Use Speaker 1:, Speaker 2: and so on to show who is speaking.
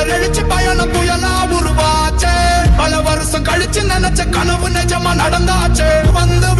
Speaker 1: புயலெழுச்சு பயணம் புயலா உருவாச்சே. பல வருஷம் கழிச்சு நினைச்ச கனவு நிஜமா நடந்தாச்சு. வந்து